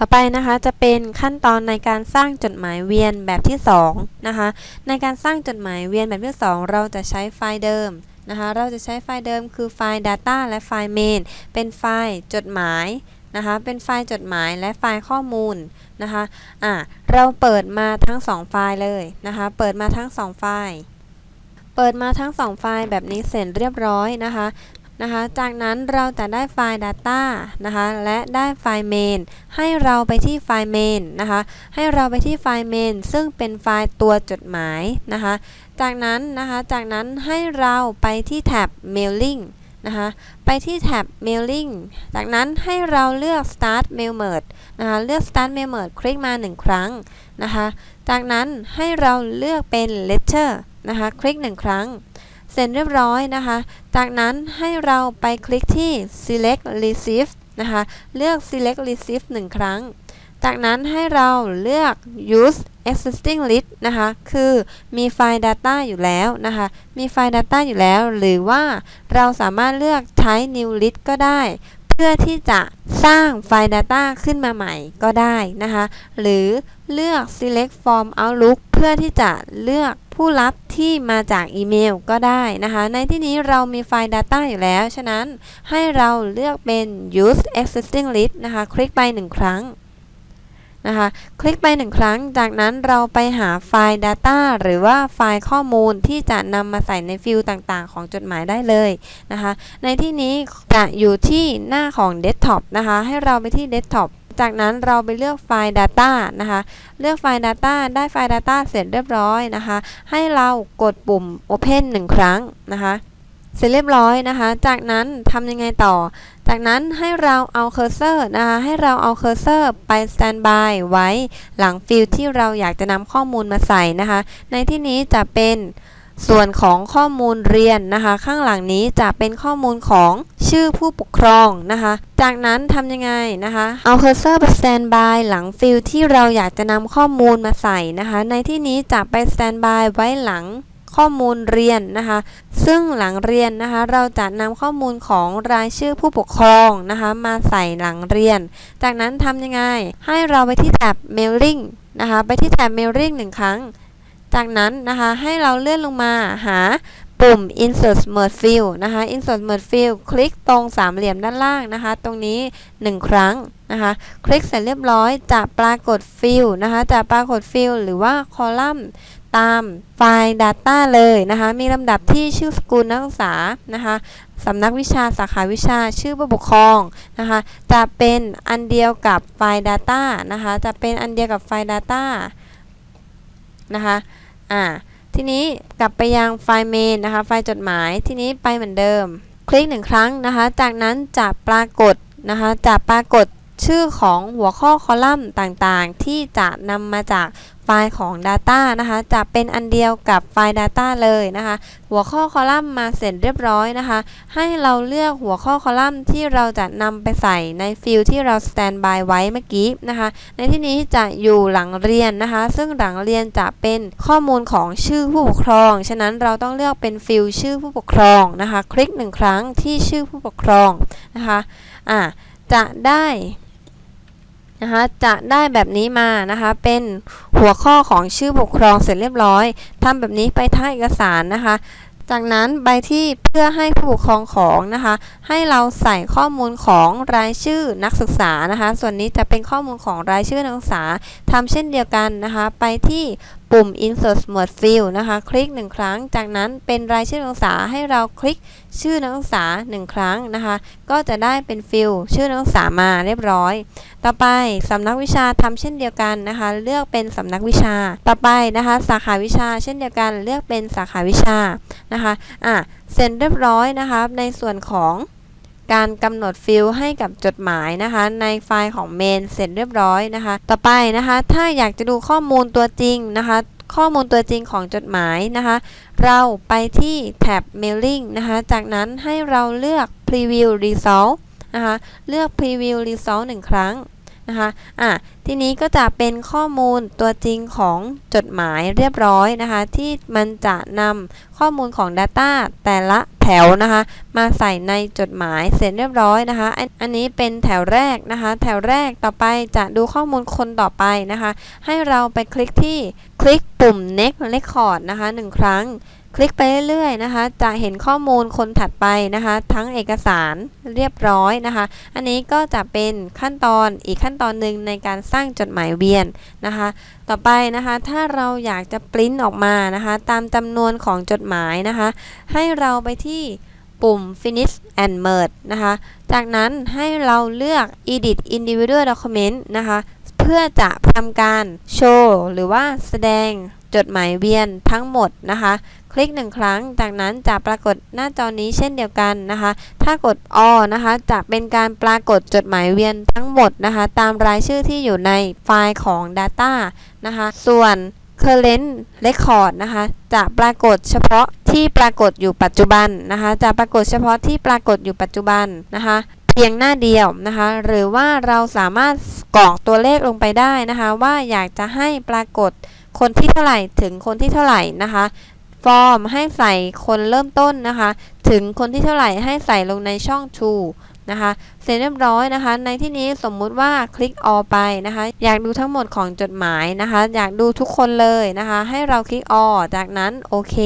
ต่อไปนะคะจะเป็นขั้นตอนในการสร้างจดหมายเวียนแบบที่2นะคะในการสร้างจดหมายเวียนแบบที่ 2 เราจะใช้ไฟล์เดิมนะคะเราจะใช้ไฟล์เดิมคือไฟล์ data และไฟล์ main เป็นไฟล์จดหมายนะคะเป็นไฟล์จดหมายและไฟล์ข้อมูลนะคะอะเราเปิดมาทั้ง 2 ไฟล์เลยนะคะเปิดมาทั้ง 2 ไฟล์ เปิดมาทั้ง 2 ไฟล์แบบนี้เสร็จเรียบร้อยนะคะ นะคะ จากนั้นเราจะได้ไฟล์ data นะคะ และได้ไฟล์ main ให้เราไปที่ไฟล์ main นะคะ ให้เราไปที่ไฟล์ main ซึ่งเป็นไฟล์ตัวจดหมายนะคะ จากนั้นนะคะ จากนั้นให้เราไปที่แท็บ mailing นะคะ ไปที่แท็บ mailing จากนั้นให้เราเลือก start mail merge นะคะ เลือก start mail merge คลิกมา 1 ครั้งนะคะ จากนั้นให้เราเลือกเป็น letter นะคะ คลิก 1 ครั้ง เสร็จเรียบร้อยนะคะ จากนั้นให้เราไปคลิกที่ select receive นะคะ เลือก select receive 1 ครั้ง จากนั้นให้เราเลือก use existing list นะคะ คือมีไฟล์ data อยู่แล้วนะคะ มีไฟล์ data อยู่แล้ว หรือว่าเราสามารถเลือกใช้ new list ก็ได้ เพื่อที่จะสร้างไฟล์ data ขึ้นมาใหม่ก็ได้นะคะ หรือเลือก select from outlook เพื่อที่จะเลือก ผู้รับที่มาจากอีเมลก็ได้นะคะ ในที่นี้เรามีไฟล์ data อยู่แล้ว ฉะนั้นให้เราเลือกเป็น use existing list นะคะ คลิกไป 1 ครั้งนะคะ คลิกไป 1 ครั้ง จากนั้นเราไปหาไฟล์ data หรือว่าไฟล์ข้อมูลที่จะนำมาใส่ในฟิลด์ต่างๆ ของจดหมายได้เลยนะคะ ในที่นี้จะอยู่ที่หน้าของ desktop นะคะ ให้เราไปที่ desktop จากนั้นเราไปเลือกไฟล์ data นะคะ เลือกไฟล์ data ได้ไฟล์ data เสร็จเรียบร้อยนะคะ ให้เรากดปุ่ม open 1 ครั้งนะคะ เสร็จเรียบร้อยนะคะ จากนั้นทำยังไงต่อ จากนั้นให้เราเอาเคอร์เซอร์นะคะ ให้เราเอาเคอร์เซอร์ไป standby ไว้หลังฟิลด์ที่เราอยากจะนำข้อมูลมาใส่นะคะ ในที่นี้จะเป็น ส่วนของข้อมูลเรียนนะคะ ข้างหลังนี้จะเป็นข้อมูลของชื่อผู้ปกครองนะคะ จากนั้นทำยังไงนะคะ เอาเคอร์เซอร์ไปสแตนบายหลังฟิลที่เราอยากจะนำข้อมูลมาใส่นะคะ ในที่นี้จะไปสแตนบายไว้หลังข้อมูลเรียนนะคะ ซึ่งหลังเรียนนะคะ เราจะนำข้อมูลของรายชื่อผู้ปกครองนะคะ มาใส่หลังเรียน จากนั้นทำยังไง ให้เราไปที่แท็บ mailing นะคะ ไปที่แท็บ mailing หนึ่งครั้ง จากนั้นนะคะให้เราเลื่อนลงมาหาปุ่ม insert merge field นะคะ insert merge field คลิกตรงสามเหลี่ยมด้านล่างนะคะ ตรงนี้ 1 ครั้งนะคะ คลิกเสร็จเรียบร้อยจะปรากฏฟิลนะคะ จะปรากฏฟิลหรือว่าคอลัมน์ตามไฟล์ Data เลยนะคะ มีลำดับที่ชื่อสกุลนักศึกษานะคะสำนักวิชาสาขาวิชาชื่อผู้ปกครองนะคะ จะเป็นอันเดียวกับไฟล์ Data นะคะ จะเป็นอันเดียวกับไฟล์ Data นะคะอ่าทีนี้กลับไปยังไฟล์เมนนะคะ ไฟล์จดหมาย ทีนี้ไปเหมือนเดิม คลิกหนึ่งครั้งนะคะ จากนั้นจะปรากฏนะคะจะปรากฏ ชื่อของหัวข้อคอลัมน์ต่างๆ ที่จะนำมาจากไฟล์ของ Data นะคะ จะเป็นอันเดียวกับไฟล์ Data เลยนะคะ หัวข้อคอลัมน์มาเสร็จเรียบร้อยนะคะ ให้เราเลือกหัวข้อคอลัมน์ที่เราจะนำไปใส่ในฟิลที่เรา standby ไว้เมื่อกี้นะคะ ในที่นี้จะอยู่หลังเรียนนะคะ ซึ่งหลังเรียนจะเป็นข้อมูลของชื่อผู้ปกครอง ฉะนั้นเราต้องเลือกเป็นฟิลชื่อผู้ปกครองนะคะ คลิกหนึ่งครั้งที่ชื่อผู้ปกครองนะคะ อ่าจะได้ นะคะจะได้แบบนี้มานะคะเป็นหัวข้อของชื่อปกครองเสร็จเรียบร้อยทำแบบนี้ไปท้ายเอกสารนะคะ จากนั้นใบที่เพื่อให้ผู้ปกครองของนะคะ ให้เราใส่ข้อมูลของรายชื่อนักศึกษานะคะ ส่วนนี้จะเป็นข้อมูลของรายชื่อนักศึกษาทำเช่นเดียวกันนะคะ ไปที่ ปุ่ม insert merge field นะคะ คลิก 1 ครั้ง จากนั้นเป็นรายชื่อนักศึกษาให้เราคลิกชื่อนักศึกษา 1 ครั้งนะคะ ก็จะได้เป็นฟิลชื่อนักศึกษามาเรียบร้อย ต่อไปสำนักวิชาทำเช่นเดียวกันนะคะ เลือกเป็นสำนักวิชา ต่อไปนะคะ สาขาวิชา เช่นเดียวกัน เลือกเป็นสาขาวิชานะคะ อะ เสร็จเรียบร้อยนะคะ ในส่วนของ การกำหนดฟิลให้กับจดหมายนะคะ ในไฟล์ของเมนเสร็จเรียบร้อยนะคะ ต่อไปนะคะ ถ้าอยากจะดูข้อมูลตัวจริงนะคะ ข้อมูลตัวจริงของจดหมายนะคะ เราไปที่แท็บ mailing นะคะ จากนั้นให้เราเลือก preview result นะคะ เลือก preview result หนึ่งครั้งนะคะอะทีนี้ก็จะเป็นข้อมูลตัวจริงของจดหมายเรียบร้อยนะคะ ที่มันจะนำข้อมูลของ Data แต่ละ แถวนะคะ มาใส่ในจดหมายเสร็จเรียบร้อยนะคะอันอันนี้เป็นแถวแรกนะคะ แถวแรกต่อไปจะดูข้อมูลคนต่อไปนะคะ ให้เราไปคลิกที่คลิกปุ่ม next record นะคะหนึ่งครั้งคลิกไปเรื่อยๆนะคะ จะเห็นข้อมูลคนถัดไปนะคะ ทั้งเอกสารเรียบร้อยนะคะ อันนี้ก็จะเป็นขั้นตอนอีกขั้นตอนหนึ่งในการสร้างจดหมายเวียนนะคะ ต่อไปนะคะ ถ้าเราอยากจะปริ้นออกมานะคะ ตามจำนวนของจดหมายนะคะ ให้เราไปที่ปุ่ม finish and merge นะคะ จากนั้นให้เราเลือก edit individual document นะคะ เพื่อจะทำการโชว์หรือว่าแสดง จดหมายเวียนทั้งหมดนะคะ คลิกหนึ่งครั้ง จากนั้นจะปรากฏหน้าจอนี้เช่นเดียวกันนะคะ ถ้ากด all นะคะ จะเป็นการปรากฏจดหมายเวียนทั้งหมดนะคะ ตามรายชื่อที่อยู่ในไฟล์ของ Data นะคะ ส่วน current record นะคะ จะปรากฏเฉพาะที่ปรากฏอยู่ปัจจุบันนะคะ จะปรากฏเฉพาะที่ปรากฏอยู่ปัจจุบันนะคะเพียงหน้าเดียวนะคะ หรือว่าเราสามารถกรอกตัวเลขลงไปได้นะคะ ว่าอยากจะให้ปรากฏ คนที่เท่าไหร่ถึงคนที่เท่าไหร่นะคะ ฟอร์มให้ใส่คนเริ่มต้นนะคะ ถึงคนที่เท่าไหร่ให้ใส่ลงในช่อง to นะคะเสร็จเรียบร้อยนะคะ ในที่นี้สมมุติว่าคลิก all ไปนะคะ อยากดูทั้งหมดของจดหมายนะคะ อยากดูทุกคนเลยนะคะ ให้เราคลิก all จากนั้นโอเค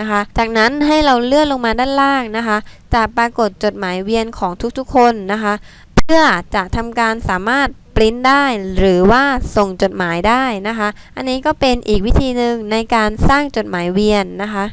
นะคะ จากนั้นให้เราเลื่อนลงมาด้านล่างนะคะ จะปรากฏจดหมายเวียนของทุกๆคนนะคะ เพื่อจะทำการสามารถ ปริ้นได้ หรือว่าส่งจดหมายได้นะคะ อันนี้ก็เป็นอีกวิธีหนึ่งในการสร้างจดหมายเวียนนะคะ